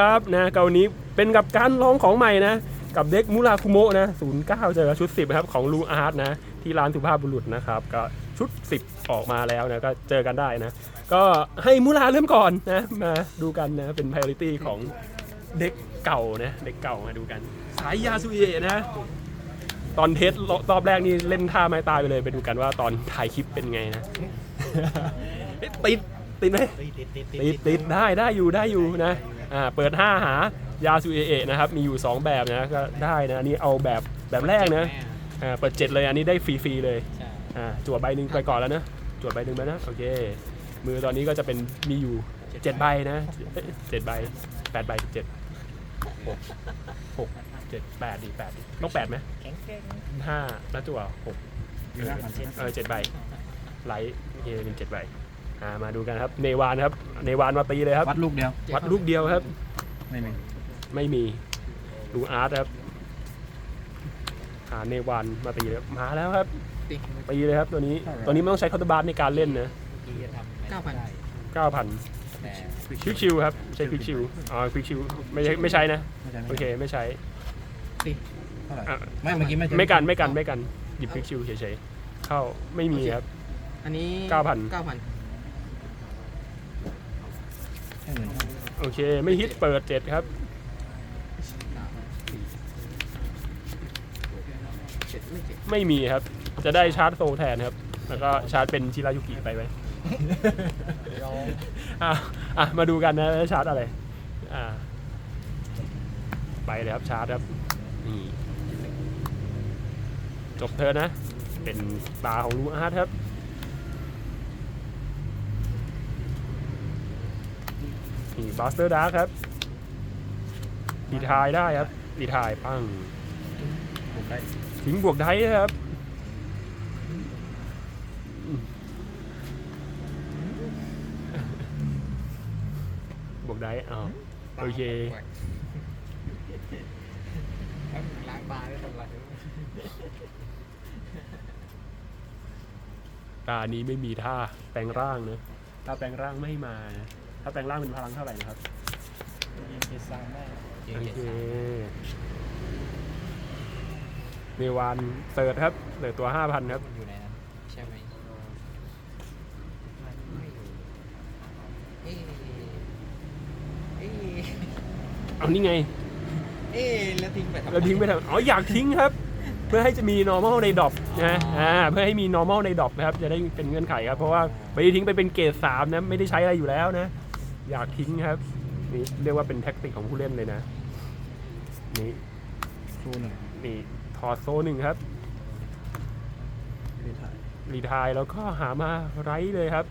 ครับนะเกานี้เป็นกับการลองของใหม่นะ กับเด็กมูราคุโมะนะ09เจอกับชุด10ครับของลูอาร์ตนะ ที่ร้านสุภาพบุรุษนะครับ ก็ชุด10ออกมาแล้วนะ ก็เจอกันได้นะ ก็ให้มูราเริ่มก่อนนะ มาดูกันนะ เป็น priority ของเด็กเก่านะ เด็กเก่ามาดูกัน สายยาสุเอะนะ ตอนเทสรอบแรกนี่เล่นท่าไม้ตายไปเลย ไปดูกันว่าตอนถ่ายคลิปเป็นไงนะเอ๊ะติดติดไหมติดติดติดติดได้ได้อยู่ได้อยู่นะ อ่าเปิด 5 หายาซูเอเอะนะครับมีอยู่ 2 แบบนะก็ได้นะอันนี้เอาแบบแบบแรกนะอ่าเปิด 7 เลยอันนี้ได้ฟรีๆเลยใช่อ่าจวดใบหนึ่งไปก่อนแล้วนะจวดใบหนึ่งไปนะโอเค มือตอนนี้ก็จะเป็นมีอยู่ 7 ใบนะเอ้ยเจ็ดใบแปดใบเจ็ดหกหกเจ็ดแปดดีแปดดิต้องแปดไหมแข็งแกร่งห้าแล้วจั่วหกเจ็ดเออเจ็ดใบไลท์โอเคเป็นเจ็ดใบ อ่ามาดูกันครับ เนวานครับ เนวานมาตีเลยครับ วัดลูกเดียว วัดลูกเดียวครับ ไม่มีไม่มีดูอาร์ตครับหาเนวานมาตีเลยมาแล้วครับติ๊กตีเลยครับตัวนี้ ตัวนี้ไม่ต้องใช้คอร์ตบาร์ในการเล่นนะดีจะทำเก้าพัน9,000แต่ควิกชิวครับใช้ควิกชิวอ๋อควิกชิวไม่ใช่ไม่ใช้นะไม่ใช่โอเคไม่ใช้เท่าไหร่อะไม่เมื่อกี้ไม่ใช่ไม่กันไม่กันไม่กันหยิบควิกชิวเฉยๆเข้าไม่มีครับ อันนี้เก้าพันเก้าพัน แค่หมื่นห้า โอเค ไม่ฮิตเปิดเจ็ดครับไม่มีครับ จะได้ชาร์จโซแทนครับ แล้วก็ชาร์จเป็นชิรายุกิไปไหมเราอะอะ มาดูกันนะชาร์จอะไร อ่า ไปเลยครับชาร์จครับ นี่ จบเธอนะ เป็นตาของลูอาร์ตครับ นี่บัสเตอร์ดาร์ครับดีทายได้ครับดีทายปั้งทิ้งบวกได้ครับบวกได้อ๋อโอเคล้างตาได้ทำไรตานี้ไม่มีท่าแปลงร่างนะถ้าแปลงร่างไม่มานะ ถ้าแปลงร่างเป็นพลังเท่าไหร่นะครับยิงเกซังได้โอเคเนวานเสิร์ชครับเหลือตัว5,000ครับอยู่ในนั้นใช่ไหมไม่อยู่เอ๊ะเอ๊ะเอานี่ไง เอ๊ะแล้วทิ้งไปทำไมเราทิ้งไปทำอ๋ออยากทิ้งครับ เพื่อให้จะมี normal ในดรอปนะอ๋ออ่อ่าเพื่อให้มี normal ในดรอปนะครับ จะได้เป็นเงื่อนไขครับ เพราะว่าไม่ได้ทิ้งไปเป็นเกรดสามนะ ไม่ได้ใช้อะไรอยู่แล้วนะ อยากทิ้งครับ นี่เรียกว่าเป็นแท็กติกของผู้เล่นเลยนะ นี่ซูหนึ่งนี่ถอดโซหนึ่งครับ ไม่ถ่ายรีไทายแล้วก็หามาไรเลยครับ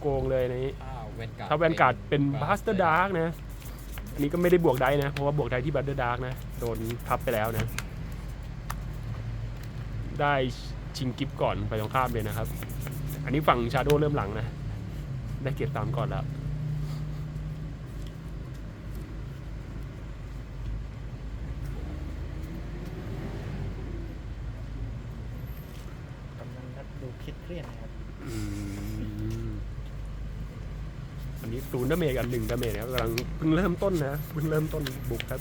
โกงๆเลยในนี้อ้าวแวนการ์ดถ้าแวนการ์ดเป็นบัสเตอร์ดาร์กนะ อันนี้ก็ไม่ได้บวกได้นะ เพราะว่าบวกได้ที่บัสเตอร์ดาร์กนะ โดนทับไปแล้วนะ ได้ชิงกิฟต์ก่อนไปตรงข้ามเลยนะครับ อันนี้ฝั่งชาโดเริ่มหลังนะ ได้เก็บตามก่อนแล้วกำลังนัดดูคิดเครียดนะครับอืมอันนี้ศูนย์ดาเมจกันหนึ่งดาเมจนะครับกำลังเพิ่งเริ่มต้นนะเพิ่งเริ่มต้นบุกครับ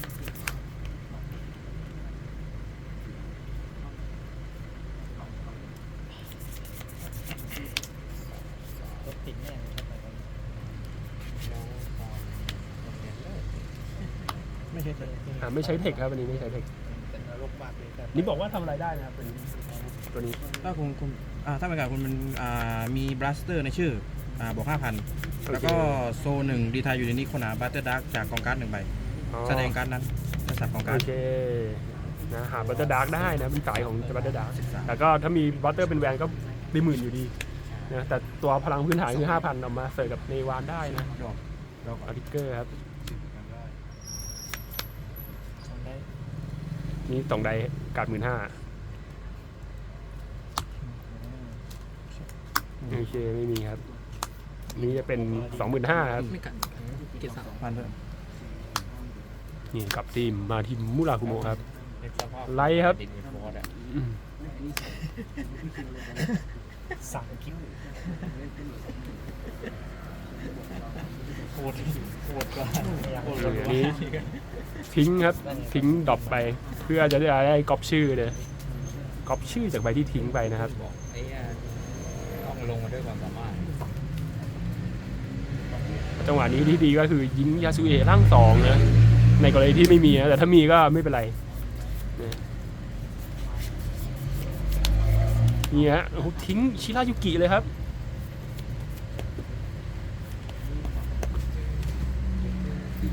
รถติดแน่เลยครับแล้วตอนโรงเรียนเลิกไม่ใช่เทคอ่าไม่ใช้เทคครับวันนี้ไม่ใช้เทคเป็นนรกมากเลยครับนี่บอกว่าทำอะไรได้นะครับเป็นตัวนี้ถ้าคุณคุณอ่าถ้าเป็นการคุณมันอ่ามีบลัสเตอร์ในชื่ออ่าบอกห้าพันแล้วก็โซหนึ่งดีทายอยู่ในนี้คนหาบัตเตอร์ดักจากกองการ์ดหนึ่งใบอ๋อแสดงการ์ดนั้นและสับกองโอการ์ดเคนะหาบัตเตอร์ดาร์กได้นะเป็นสายของบัตเตอร์ดาร์กศึกษาแต่ก็ถ้ามีบัตเตอร์เป็นแวนก็ได้หมื่นอยู่ดี นะแต่ตัวพลังพื้นฐานคือห้าพันเอามาเสิร์ฟกับเนวานได้นะดอกดอกอาร์ติเกอร์ครับทำได้นี่สองใดการ์ดหมื่นห้าโอเคไม่มีครับ นี่จะเป็นสองหมื่นห้าครับไม่กัดเจ็ดสามพันเถอะนี่กับทีมมาทีมมุราคุโมะครับเป็นสภาพไลท์ครับ ดินฟอร์ดอะอืมสั่งคิวโคตรโคตรกว่าโคตรอันนี้ทิ้งครับทิ้งดรอปไป เพื่อจะได้ได้ก๊อปชื่อเนี่ยก๊อปชื่อจากใบที่ทิ้งไปนะครับบอกไอ้เนี่ยต้องลงมาด้วยความสามารถจังหวะนี้ที่ดีก็คือยิงยาสุเอะร่างสองนะในกรณีที่ไม่มีนะแต่ถ้ามีก็ไม่เป็นไรนะ นี่ฮะโอ้โหทิ้งชิรายุกิเลยครับ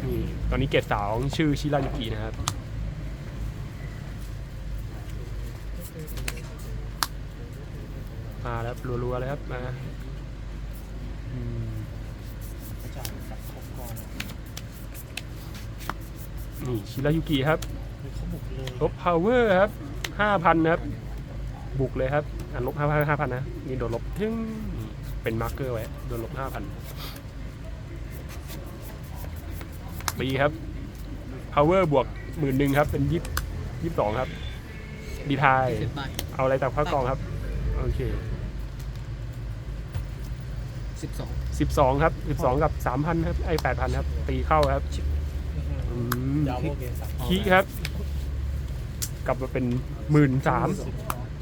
นี่ตอนนี้เกตสาวชื่อชิรายุกินะครับมาแล้วรัวๆเลยครับมาอืมพระเจ้าสับครบก่อนนี่ชิรายุกิครับเขาบุกเลยลบพาวเวอร์ครับห้าพันครับ บุกเลยครับอันลบห้าพันห้าพันนะนี่โดนลบทึ่งนี่เป็นมาร์กเกอร์ไว้โดนลบห้าพันปีครับพาวเวอร์บวกหมื่นหนึ่งครับ เป็นยี่ยี่สองครับ ดีทายสิบใบเอาอะไรจากข้ากองครับ โอเคสิบสองสิบสองครับสิบสองกับสามพันครับ ไอ้แปดพันครับ ตีเข้าครับอืมยาวโอเคสับคีครับ กลับมาเป็นหมื่นสาม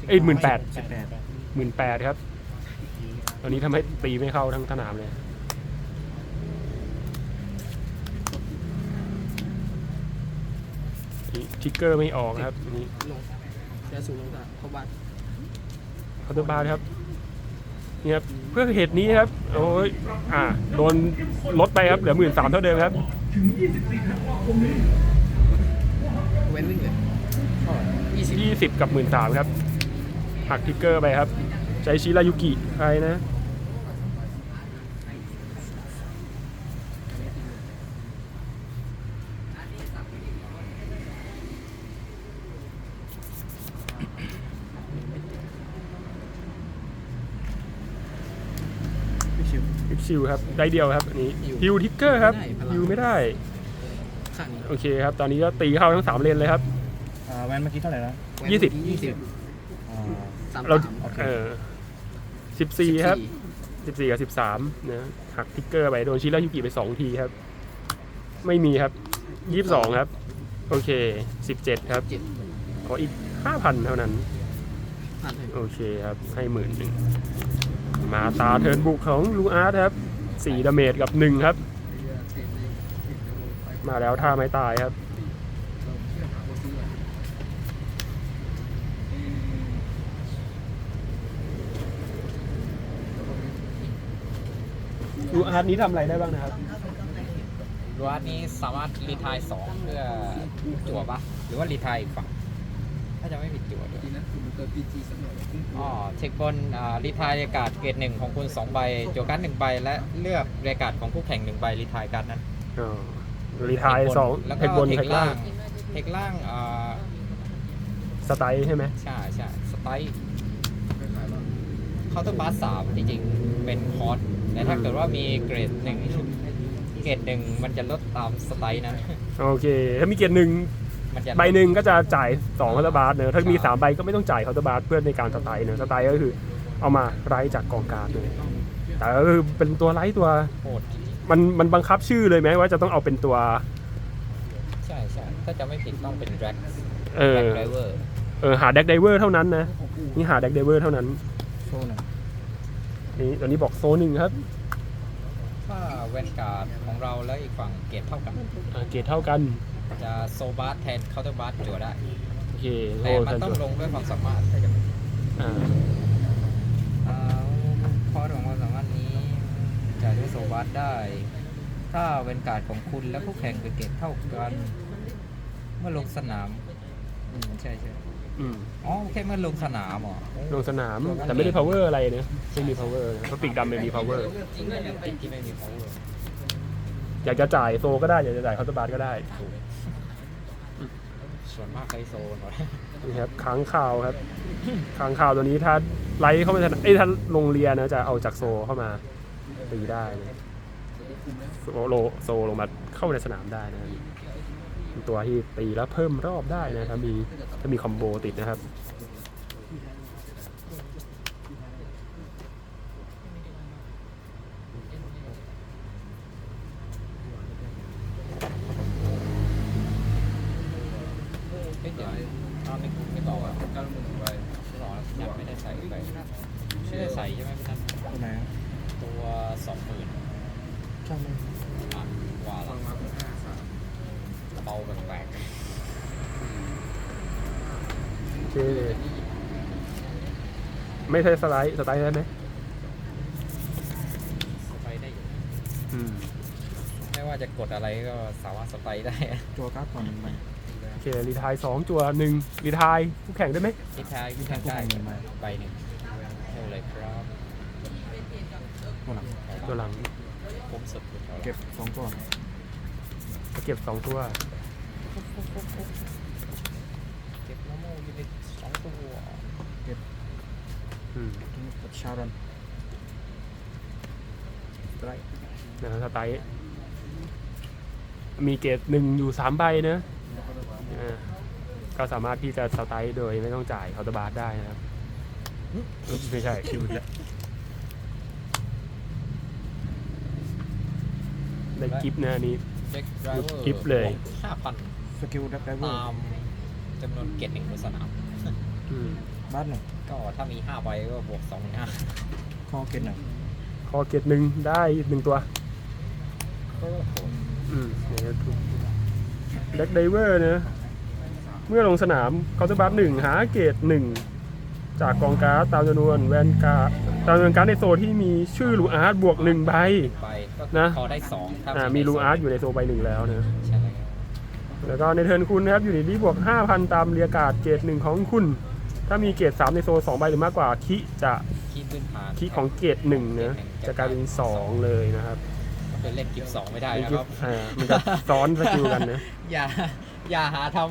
เอ้ย18,000สิบแปดหมื่นแปดครับ ตอนนี้ทำให้ตีไม่เข้าทั้งสนามเลยนี่ทิกเกอร์ไม่ออกครับอันนี่ลงยาสูงลงจากเข้าบ้านคาร์เตอร์บาร์ครับนี่ครับเพื่อเหตุนี้ครับ โอ้ยอ่าโดนลดไปครับ เหลือหมื่นสามเท่าเดิมครับเว้นไม่เกินยี่สิบยี่สิบกับหมื่นสามครับ หักทิกเกอร์ไปครับ ใช้ชิรายุกิใครนะไม่ชิวฮิชิวครับ ได้เดียวครับอันนี้ฮิวทิกเกอร์ครับไม่ได้พลังฮิวไม่ได้ ข้างนี้โอเคครับ ตอนนี้ก็ตีเข้าทั้งสามเลนเลยครับ อ่าแวนเมื่อกี้เท่าไหร่นะแวนยี่สิบ ยี่สิบอ่า สามเราสามโอเคเออสิบสี่ครับสิบสี่กับสิบสามนะหักทิกเกอร์ไปโดนชิรายุกิไปสองทีครับ ไม่มีครับยี่สิบสองครับ โอเคสิบเจ็ดครับ เจ็ดขออีกห้าพันเท่านั้น ผ่านเลยโอเคครับ ให้หมื่นหนึ่งมาตาเทิร์นบุกของลูอาร์ตครับสี่ดาเมจกับหนึ่งครับ มาแล้วท่าไม่ตายครับ ลูอาร์ตนี้ทำอะไรได้บ้างนะครับ รัวนี้สามารถรีทายสองเพื่อจั่วปะหรือว่ารีทายอีกฝั่งถ้าจะไม่ผิดจั่วด้วยอ๋อเช็คบนอ่ารีทายเรยกาศเกรดหนึ่งของคุณสองใบจั่วการ์ดหนึ่งใบและเลือกเรยกาศของคู่แข่งหนึ่งใบรีทายการ์ดนั้นอ๋อรีทายสองแล้วเทก็คบนเทเทคคล่าล่างงเทคล่างอ่าสไตล์ใช่ไหมใช่ใช่สไตล์เคาน์เตอร์บาสสามจริงๆ เป็นคอร์ส แต่ถ้าเกิดว่ามีเกรดหนึ่งเกรดหนึ่งมันจะลดตามสไตล์นั้นโอเค ถ้ามีเกียร์หนึ่งมันจะใบหนึ่งก็จะจ่าย2เคาน์เตอร์บาร์เนอะถ้ามี 3 ใบก็ไม่ต้องจ่ายเคาน์เตอร์บาร์เพื่อในการสไตล์เนอะสไตล์ก็คือเอามาไล่จากกองการเลยแต่ก็คือเป็นตัวไล่ตัวโหดจริงมันมันบังคับชื่อเลยไหมว่าจะต้องเอาเป็นตัวๆใช่ใช่ถ้าจะไม่ผิดต้องเป็นแร็กเออแร็กไดเวอร์เออหาเด็กไดเวอร์เท่านั้นนะนี่หาเด็กไดเวอร์เท่านั้นโชว์หน่อย นี่ตอนนี้บอกโซหนึ่งครับถ้าแวนการ์ดของเราและอีกฝั่งเกรดเท่ากัน อ่าเกรดเท่ากัน จะโซบาร์แทนเคาน์เตอร์บาร์จั่วได้ โอเคโซแต่มันทันต้อตังวลงด้วยความสามารถถ้าจะไม่ผิดอ่าอ่าข้อของความสามารถนี้จะด้วยโซบาร์ได้ ถ้าแวนการ์ดของคุณและคู่แข่งเป็นเกรดเท่ากัน เมื่อลงสนามอืมใช่ใช่ อืมอ๋อโอเคเมื่อลงสนามเหรอลงสนามแต่ไม่ได้ power อะไรเนอะไม่มี power นะเพราะปีกดำไม่มี power จริงๆยังติดที่ไม่มี power อยากจะจ่ายโซก็ได้ อยากจะจ่ายเคาน์เตอร์บาร์ก็ได้ส่วนมากไคโซนหน่อยนี่ครับค้างข่าวครับค้างข่าวตัวนี้ถ้าไลท์เข้ามาเอ้ยถ้าลงเรียนนะจะเอาจากโซเข้ามาตีได้นะโซโลโซลงมาเข้าในสนามได้นะเป็น ตัวที่ตีแล้วเพิ่มรอบได้นะถ้ามีถ้ามีคอมโบติดนะครับ หนึ่งไม่บอกอะก็มึงไปหรอยังไม่ได้ใส่ไปไม่ได้ใส่ใช่ไหมพี่นัท ตัวไหนอะ ตัวสองหมื่น ช่างมัน อะว่าละเบา แปลกโอเคไม่ใช่สไลด์สไลด์ได้ไหมๆสไปได้อยู่อืมไม่ว่าจะกดอะไรก็สามารถสไปได้ตัวการ์ดก่อนหนึ่งใบโอเครีไทายสองจัวหนึ่งรีไทายคู่แข่งได้ไหมทิศทางทิศทางได้ใบหนึ่งเท่าไรครับตัวหลังตัวหลังผมสุดอยู่เท่าไหร่เก็บสองตัวเก็บสองตัว เก็บน้ำมูกยูนิตสองตัวอืมกับชารันไรนะครับสไตล์มีเกรดหนึ่งอยู่สามใบนะอ่าก็สามารถที่จะสไตล์โดยไม่ต้องจ่ายเคาน์เตอร์บาร์ได้นะครับอุ๊ยไม่ใช่คิวแล้วได้กิฟต์นะอันนี้เจ็คไดรเวอร์กิฟเลยห้าพัน สกิลดับไดเวอตาร์มจำนวนเกตหนึ่งบนสนามอืมบ้านหนึ่งก็ถ้ามีห้าใบก็บวกสองหมื่นห้าคอเกตหนึ่งคอเกรดหนึ่งได้หนึ่งตัวโอ้โหอืมเด็กไดเวอร์นะ เมื่อลงสนามเคาน์เตอร์บาร์หนึ่งหาเกรดหนึ่งจากกองการ์ดตามจำนวนแวนการ์ดตามจำนวนการ์ดในโซนที่มีชื่อลูอาร์ตบวกหนึ่งใบใบก็นะพอได้สองถ้าอ่ามีลูอาร์ตอยู่ในโซนใบหนึ่งแล้วนะใช่ แล้วแล้วก็ในเทิร์นคุณนะครับอยู่ในที่บวก 5,000 ตามเรียกการ์ดเกรดหนึ่งของคุณ ถ้ามีเกรด3ในโซน2ใบหรือมากกว่าคิจะคีย์พื้นฐานคิของเกรดหนึ่งนะจะกลายเป็น 2 เลยนะครับก็เล่นกิฟต์สองไม่ได้ไอ้นะกิคฟรับต์อ่ามันจะซ้อนสกิลกันนะอย่าอย่าหาทำ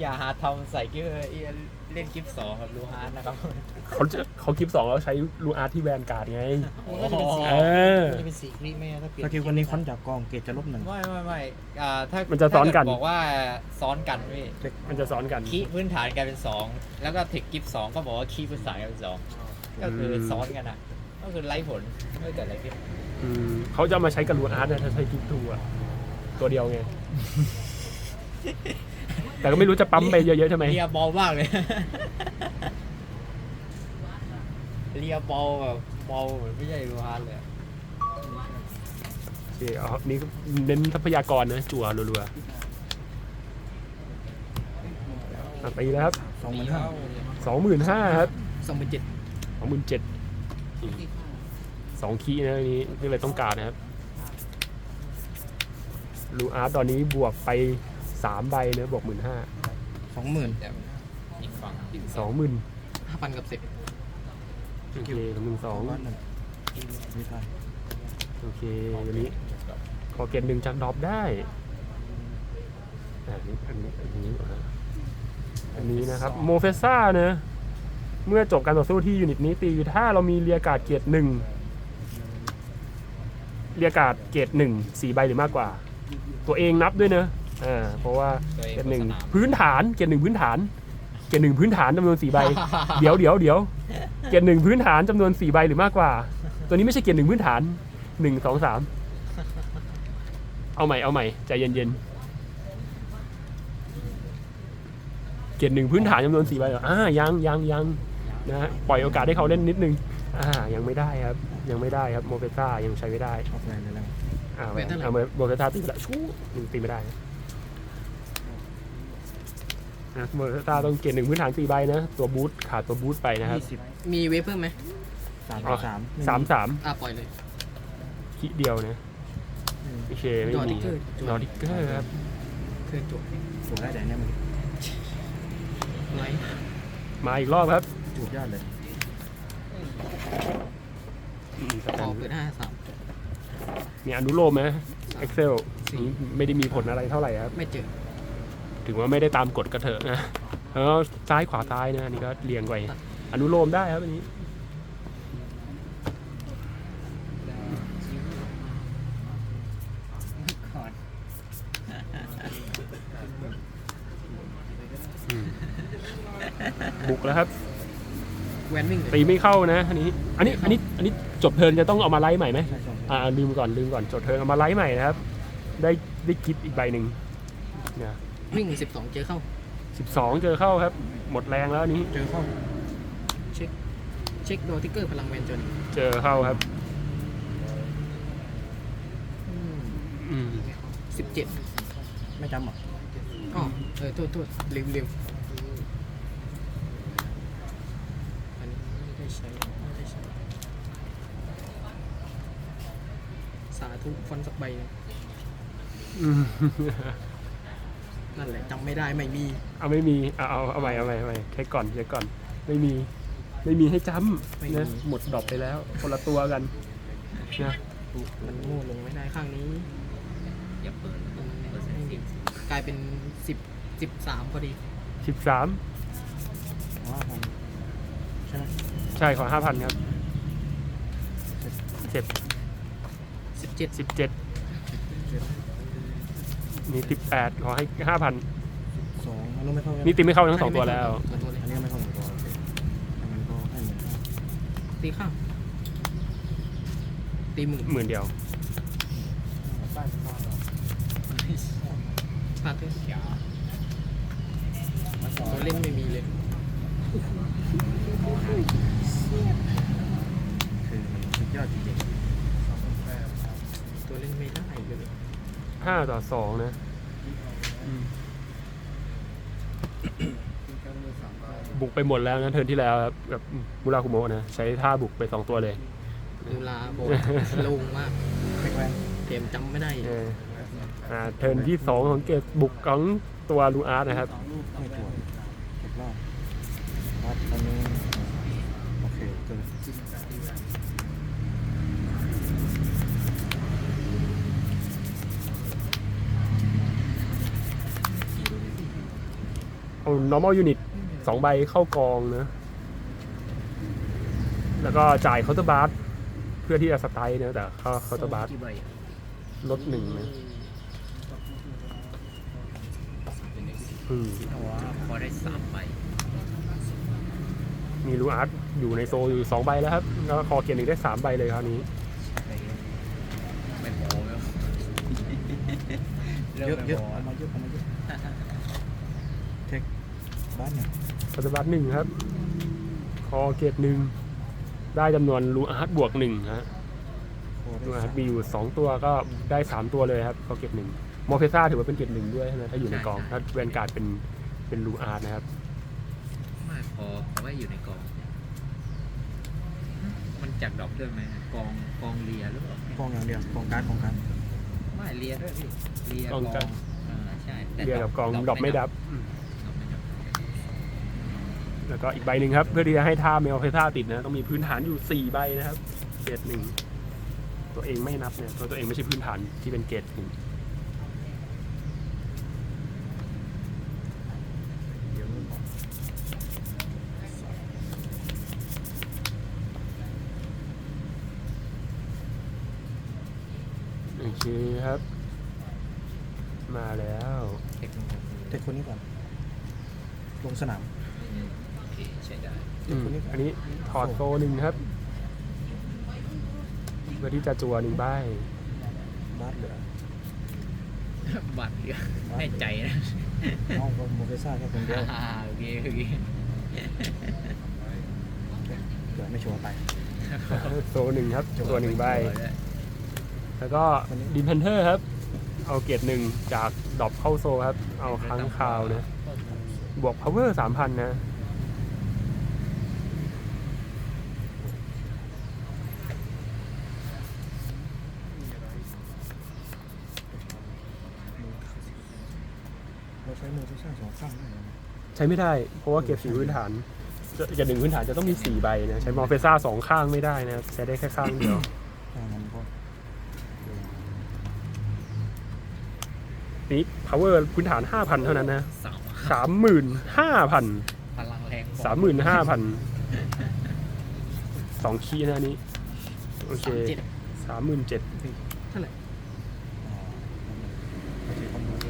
อย่าหาทำใส่กิฟต์ เล่นกิฟต์สองกับลูฮาร์ดนะครับเขาจะเขากิฟต์สองแล้วใช้ลูอาร์ตที่แวนการ์ดไง มันก็จะเป็นสีเออ มันจะเป็นสีครีมไหมถ้าเปลี่ยสนกิลคนนี้ค้นจากกองเกตจะลบหนึ่งไม่ไม่ไม่อ่าถ้ามันจะซ้อนกัน ถ้าเดบอกว่าซ้อนกันพี่มันจะซ้อนกัน คีย์พื้นฐานกลายเป็นสองแล้วก็เทคกิฟต์สองก็บอกว่าคีย์พื้นฐานกลายเป็นสองก็คือซ้อนกันอะ ก็คือไล่ผลไม่เกิดอะไรขึ้นอืมเขาจะเอามาใช้กับลูอาร์ตนะถ้าใช้กิฟต์ทูอะตัวเดียวไง แต่ก็ไม่รู้จะปั๊มไปเยอะๆใช่ไหมเลียบอลมากเลยเลียบอลแบบบอลเหมือนไม่ใช่ลูฮาร์ดเลยอะโอเคเอานี่ก็เน้นทรัพยากรนะจั่วรัวๆอะตีแล้วครับสองหมื่นห้าสองหมื่นห้าครับสองเป็นเจ็ดสองหมื่นเจ็ดสองคีย์นะอันนี้นี่เลยต้องการนะครับลูอาร์ตตอนนี้บวกไป สามใบเนะบวกหมื่นห้าสองหมื่นแต่อีกฝั่งสองหมื่นห้าพันกับสิบโอเคสองหมื่นสองบ้านหนึ่งไม่ใช่โอเคอันนี้ขอเกณฑ์หนึ่งจากดรอปได้อะอันนี้อันนี้อันนี้อะอันนี้นะครับโมเฟซ่าเนะเมื่อจบการต่อสู้ที่ยูนิตนี้ตีถ้าเรามีเรียกการ์ดเกียรติหนึ่งเรียกการ์ดเกียรติหนึ่งสี่ใบหรือมากกว่า ตัวเองนับด้วยเนอะ อ่าเพราะว่าตัวเองเกียรติหนึ่งบนสนาม พื้นฐานเกียรติหนึ่งพื้นฐาน เกียรติหนึ่งพื้นฐานจำนวนสี่ใบ เดี๋ยวเดี๋ยวเดี๋ยวเกียรติหนึ่งพื้นฐานจำนวนสี่ใบหรือมากกว่า ตัวนี้ไม่ใช่เกียรติหนึ่งพื้นฐานหนึ่งสองสามเอาใหม่เอาใหม่ใจเย็นๆเกียรติหนึ่งพื้นฐานจำนวนสี่ใบเหรออ่ายังยังยังนะฮะปล่อยโอกาสให้เขาเล่นนิดนึงอ่ายังไม่ได้ครับ ยังไม่ได้ครับโมเฟซ่ายังใช้ไม่ได้ ออฟไลน์เลยแล้วอ่าเอาโมเฟซ่าตีไปแล้วชู้ยังตีไม่ได้นะ อะโมเฟซ่าต้องเกียรติหนึ่งพื้นฐานสี่ใบนะ ตัวบูทขาดตัวบูทไปนะครับยี่สิบมีเวฟเพิ่มไหมสามอ๋อสามสามสามอะปล่อยเลยคิเดียวนะโอเคไม่ดอมีดิกเกอร์ดอดิกเกอร์ครับเคยจบสวยได้แต่เนี่ยมันไลท์มาอีกรอบครับจูดยอดเลยอืมสขแตอนเปิดห้าสามมีอนุโลมไหม Excel สี่ไม่ได้มีผลอะไรเท่าไหร่ครับ ไม่เจอ ถึงว่าไม่ได้ตามกฎกระเถอะนะแล้วซ้ายขวาซ้ายนะอันนี้ก็เรียงไว้อนุโลมได้ครับอันนี้ก่อนอืมบุกแล้วครับแวนวิ่งเลยตีไม่เข้านะอันนี้ อันนี้ อันนี้ อันนี้จบเทิร์นจะต้องเอามาไลฟ์ใหม่ไหมใช่ใช่อ่าลืมก่อนลืมก่อนจบเทิร์นเอามาไลฟ์ใหม่นะครับ ได้ได้กิฟต์อีกใบหนึ่งเนี่ย วิ่งสิบสองเจอเข้าสิบสองเจอเข้าครับ หมดแรงแล้วอันนี้ เจอเข้า เช็ค เช็คโดทิกเกอร์พลังแวนจน เจอเข้าครับอืมอืมสิบเจ็ดไม่จำหรออ๋อเออโทษโทษลืมลืมอันนี้ไม่ได้ใช้ไม่ได้ใช้ สาธุฟอนต์สักใบหนึ่งอืม นั่นแหละจำไม่ได้ไม่มี เอาไม่มีเอาเอาเอาใหม่เอาใหม่เอาใหม่เช็คก่อนเช็คก่อน ไม่มี ไม่มีให้จไม่ำมี นะหมดดรอปไปแล้ว คนละตัวกันนะมันโง่ลงไม่ได้ข้างนี้อย่าเปิดมันไม่มีกลายเป็นสิบสิบสามพอดีสิบสามว่าพันใช่ไหมใช่ขอห้าพันครับเจ็ดสิบเจ็ดสิบเจ็ด มีสิบแปดขอให้ห้าพันสองอันนู้นไม่เข้าใช่ไหมนี่ตีไม่เข้าทั้งสองตัวแล้วสองตัวเลยอันนี้ก็ไม่เข้าหนึ่งตัวโอเคอันนั้นก็ให้หนึ่งห้าตีข้างตีหมื่นหมื่นเดียวพลาดด้วยตัวเล่นไม่มีเลย คือมันสุดยอดจริง ตัวเล่นไม่ได้เลย ห้าต่อสองนะอืมบุกไปหมดแล้วนะเทิร์นที่แล้วครับกับมูราคุโมะนะ ใช้ท่าบุกไปสองตัวเลยมูลาโบลงมากๆแรงเกมจำไม่ได้เอออ่าเทิร์นที่สองของเกตบุกของตัวลูอาร์ตนะครับๆไม่ตัวเก็บรอบวัดอันนี้โอเคเกิน normal unit สองใบเข้ากองนะแล้วก็จ่ายเคาน์เตอร์บาร์เพื่อที่จะสไตล์นะแต่เข้าเคาน์เตอร์บาร์กี่ใบลดหนึ่งนะอืมเพราะว่าพอได้สามใบมีลูอาร์ตอยู่ในโซลอยู่สองใบแล้วครับ แล้วคอเกียร์หนึ่งได้สามใบเลยคราวนี้ไม่พอแล้วเยอะเยอะเอามาเยอะเอามาเยอะเทค บ้านเนี่ยเคาน์เตอร์บาร์หนึ่งครับ คอเกียร์หนึ่ง ได้จำนวนลูอาร์ตบวกหนึ่งฮะโคได้ลูอาสาร์ตมมีอยู่สองตัวก็ได้สามตัวเลยครับคอเกียร์หนึ่งมอร์เฟซ่าถือว่าเป็นเกียร์หนึ่งด้วยใช่ไหมถ้าอยู่ในกอง ถ้าแวนการ์ดเป็นเป็นลูอาร์ตนะครับไม่พอเอาไว้อยู่ในกอง มันจัดดอกด้วยไหมกองกองเลียหรือเปล่ากองอย่างเดียวกองการดกองการดไม่เลียด้วยพี่เลียกองกันอ่าใช่แต่เรียกกับกองดรอปไม่ดับอืมดอกไม่ดับ แล้วก็อีกใบหนึ่งครับ เพื่อที่จะให้ท่าเมลเฟซ่าติดนะ ต้องมีพื้นฐานอยู่สี่ใบนะครับ เกรดหนึ่งตัวเองไม่นับเนี่ยตัวตัวเองไม่ใช่พื้นฐานที่เป็นเกรดหนึ่งเดี๋ยวมันบอกโอเคครับ มาแล้วเทคนิคเทคคนนี้ก่อน ลงสนาม โอเคใช้ได้ อืมอันนี้ ถอดโซหนึ่งครับเพื่อที่จะจัวหนึ่งใบบาสเหลือบัตรเหลือให้ใจนะน้องก็โมเฟซ่าแค่คนเดียวอ่าโอเคโอเคเกิดไม่ชัวร์ไปโซหนึ่งครับจัวหนึ่งใบด้วยแล้วก็ดินพันเทอร์ครับ เอาเกรดหนึ่งจากดรอปเข้าโซครับ เอาค้างคาวนะ บวก power สามพันนะ เราใช้โมเฟซ่า สองข้างได้ไหมใช้ไม่ได้ เพราะว่าเกรดสีพื้นฐานจะจะหนึ่งพื้นฐานจะต้องมีสี่ใบนะใช้มอร์เฟซ่าสองข้างไม่ได้นะครับใช้ได้แค่ข้างเดียวถ้างั้นก็นี้ power พื้นฐาน5,000เท่านั้นนะสาม35,000พลังแรงบอก35,000สองคีย์นะอันนี้ โอเคเจ็ด37,000เท่าไหร่อ่าโอเคคำนวณ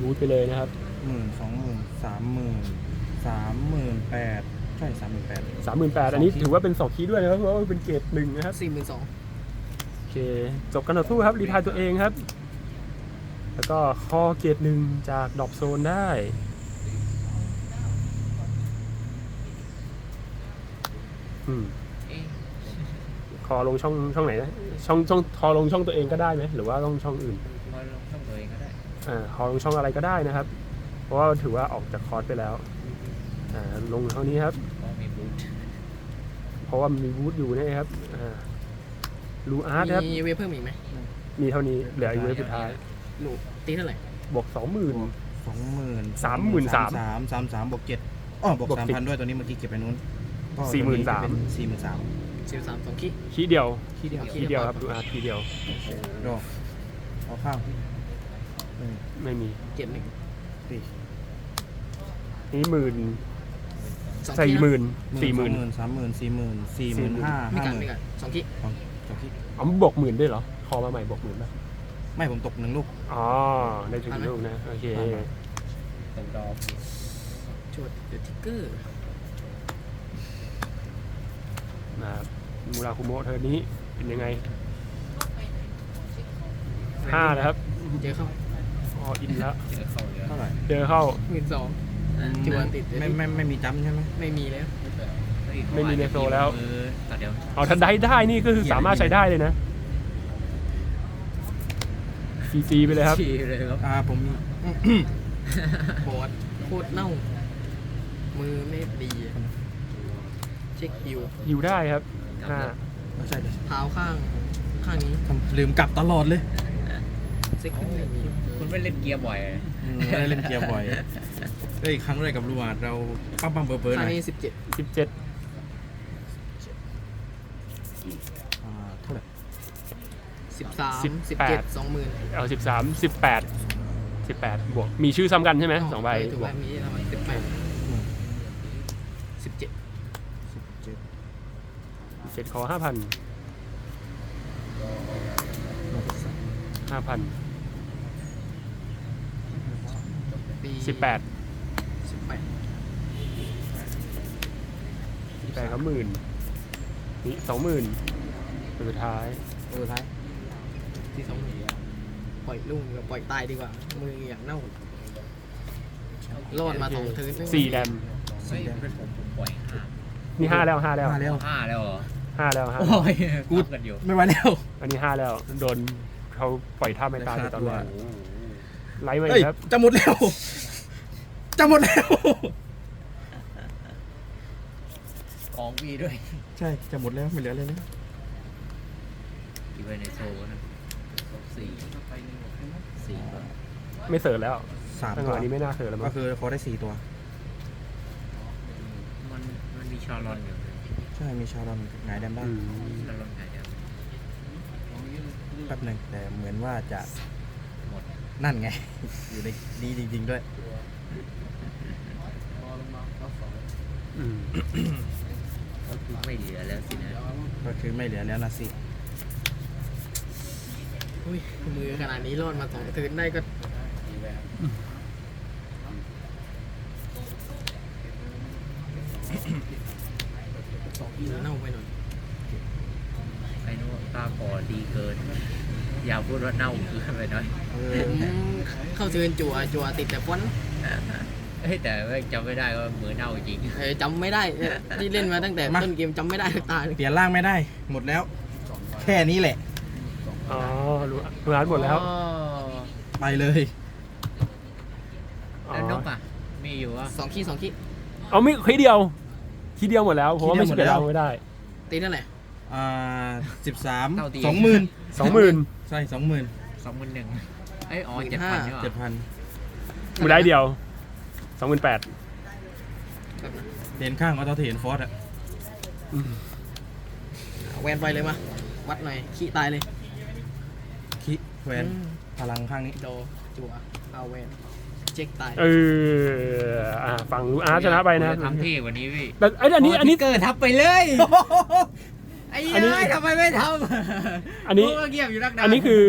รูทไปเลยนะครับ หมื่นสองหมื่นสามหมื่นสามหมื่นแปดใช่สามหมื่นแปดสามหมื่นแปดอันนี้ถือว่าเป็นสองคีย์ด้วยนะเพราะว่าเป็นเกรดหนึ่งนะครับสี่หมื่นสองโอเค จบกันต่อทู้ครับ รีทายตัวเองครับ แล้วก็ข้อเกรดหนึ่งจากดอกโซนได้อคอลงช่องช่องไหนนะช่องช่องคอลงช่องตัวเองก็ได้ไหมหรือว่าต้องช่องอื่นคอลงช่องตัวเองก็ได้อ่าคอลงช่องอะไรก็ได้นะครับ เพราะว่าถือว่าออกจากคอร์สไปแล้วอ่าลงเท่านี้ครับเพราะมีบูทเพราะว่ามันมีบูธอยู่นะครับอ่าลูอาร์ตครับ มีเวฟเพิ่มอีกไหมมีเท่านี้เหลืออีกเวฟสุดท้ายหนูตีเท่าไหร่บวกสองหมื่น สองหมื่นสามหมื่นสามสามสามสามบวกเจ็ดอ๋อบวกบวกสามสิบพันด้วยตัวนี้เมื่อกี้เก็บไปนู้นก็สี่หมื่นสาม สี่หมื่นสามสิบสามสองคิคีย์เดียวทีเดียวคีย์เดียวครับลูอาร์ตคีย์เดียว ดอกเอาข้างเออไม่มีเจ็ดหนึ่งสี่ นี่หมื่นสองสี่คิหมื่นสี่หมื่นสามหมื่นสี่หมื่นสี่หมื่นห้าไม่ห้ากันหมื่ไม่นกันสองคิสองสองที่อ๋อบวกหมื่นด้วยเหรอคอมาใหม่บวกหมื่นป่ะไม่ผมตกหนึ่งลูก อ๋อได้ถึงลูกนะโอเคผ่านมาตรงดอกชดเดอะทิกเกอร์นะครับมูราคุโมะเธอนี้เป็นยังไงห้านะครับเจอเข้าอ๋ออินแล้วเจอเข้าเยอะเท่าไหร่เจอเข้าหมื่นสอง ที่วันติดไม่ไม่ไม่มีจ้ำใช่ไหมไม่มีแล้วเฮ้ยไม่มีในโซลแล้วเออแต่เดี๋ยวเอาถ้าได้ได้นี่ก็คือสามารถใช้ได้เลยนะซีจีไปเลยครับชี้เลยครับอ่าผมมี บอดโคตรเน่า มือไม่ดีอะเช็คฮิวอยู่ได้ครับห้าไม่ใช่ดิเท้าข้างข้างนี้ทำลืมกลับตลอดเลยเซ็กไม่มีคุณไม่เล่นเกียร์บ่อย อืมไม่ได้เล่นเกียร์บ่อย เฮ้ยครั้งแรกกับลูอาร์ตเราปั๊มปั๊มเบอร์เบอร์หข้างน่อยนี้สิบเจ็ดสิบเจ็ดอ่าเท่าไหร่ สิบสามสิบเจ็ดสองหมื่นเอาสิบสามสิบแปดสิบแปดบวก มีชื่อซ้ำกันใช่ไหมสองใบถูกบไหวมกมีประมาณสิบแปดอืม สิบเจ็ดสิบเจ็ดเจ็ดคอห้าพันห้าพันปีสิบแปด แปดก็หมื่นนี่สองหมื่นสุดท้ายเออท้ายที่สองหมื่นปล่อยลุงกับปล่อยตายดีกว่า มืออย่างเน่ารอดมาสองเทิร์นสี่แดมเฮ้ยผมผมปล่อยห้านี่ห้าแล้วห้าแล้วมาแล้วห้าแล้วเหรอห้าแล้วห้าโอ้ยกูดกันอยู่ไม่ไหวแล้ว อันนี้ห้าแล้วโดนเขาปล่อยท่าไม่ตายไปตอนแรกโอ้โหไลฟ์มาเฮ้ยครับจะหมดแล้วจะหมดแล้ว ของมีด้วยใช่จะหมดแล้วไม่เหลืออะไรเลยอยู่ไว้ในโซลนะโซลสี่สี่ก่อนไม่เสิร์ฟแล้วสามตั้งตัวแต่นี้ไม่น่าเสิร์ฟแล้วก็มั้งคือเขาได้สี่ตัว มันมันมีชาลอนอยู่ใช่มีชาลอนหงายแดมได้อืมชาลอนไงเดี๋ยวแป๊บหนึ่งแต่เหมือนว่าจะหมดนั่นไง อยู่ในนี้จริง ๆ ด้วย อืม ก็คือไม่เหลือแล้วสินะก็คือไม่เหลือแล้วนะสิอุ้ยมือขนาดนี้รอดมาสองเทิร์นได้ก็มือเน่าไปหน่อยไอ้นู้นตาปอดีเกิน อย่าพูดว่าเน่าเกินไปหน่อยเอผมเข้าเทิร์นจั่วจั่วติดแต่ฟอนต์ เฮ้ยแต่ว่าจำไม่ได้ว่ามือเน่าจริง เออจำไม่ได้เนี่ยที่เล่นมาตั้งแต่ต้นเกมจำไม่ได้สักตาเลยเปลี่ยนร่างไม่ได้ หมดแล้ว แค่นี้แหละ อ๋อรู้รู้ร้านหมดแล้วอ๋อไปเลย อ๋อแล้วนกอะ มีอยู่ว่าสองขี้สองขี้เอาไม่คีย์เดียวคีย์เดียวหมดแล้วเพราะว่าไม่คีย์ใช่เดียวหมดแล้วเราไม่ได้ตีเท่าไหร่อ่าสิบสามสองหมื่นสองหมื่นใช่สองหมื่นสองหมื่นหนึ่งเอ้ยอ๋อเจ็ดพันใช่ป่ะเจ็ดพันมือได้เดียว สองหมื่นแปดแบบนั้นเหรียญข้างออโต้เทนฟอร์สอะเอาแวนไปเลยมา วัดหน่อยขี้ตายเลยคิแวนอืมพลังข้างนี้ โดจั่วเอาแวนเช็คตายเอออ่าฝั่งลูอาร์ตชนะไปนะทำเท่กว่านี้พี่แต่ไอ้ยอันนี้อันนี้ เกิดทับไปเลย ไอ้อันนี้เอ้ยทำไมไม่ทำอันนี้ กูก็เงียบอยู่นักดาอันนี้คือ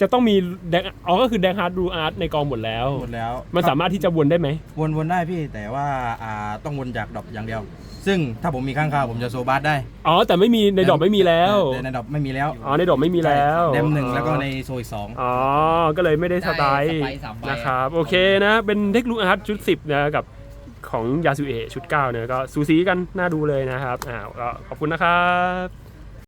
จะต้องมีแดงอ๋อก็คือแดงฮาร์ดดูอาร์ตในกองหมดแล้ว หมดแล้วมันสามารถที่จะวนได้ไหม วนวนได้พี่แต่ว่าอ่าต้องวนจากดรอปอย่างเดียว ซึ่งถ้าผมมีข้างคาวผมจะโซบาสได้อ๋อ แต่ไม่มีในดอกไม่มีแล้ว แต่ในดรอปไม่มีแล้วอ๋อในดอกไม่มีแล้วเดมหนึ่งแล้วก็ในโซอีกสองอ๋อ ก็เลยไม่ได้สไตล์ได้สไตล์สามใบ นะครับ โอเคนะ เป็นเทคลูอาร์ตชุด 10 นะกับของยาสุเอะชุด 9 เนี่ยก็สูสีกันน่าดูเลยนะครับอ่าก็ขอบคุณนะครับ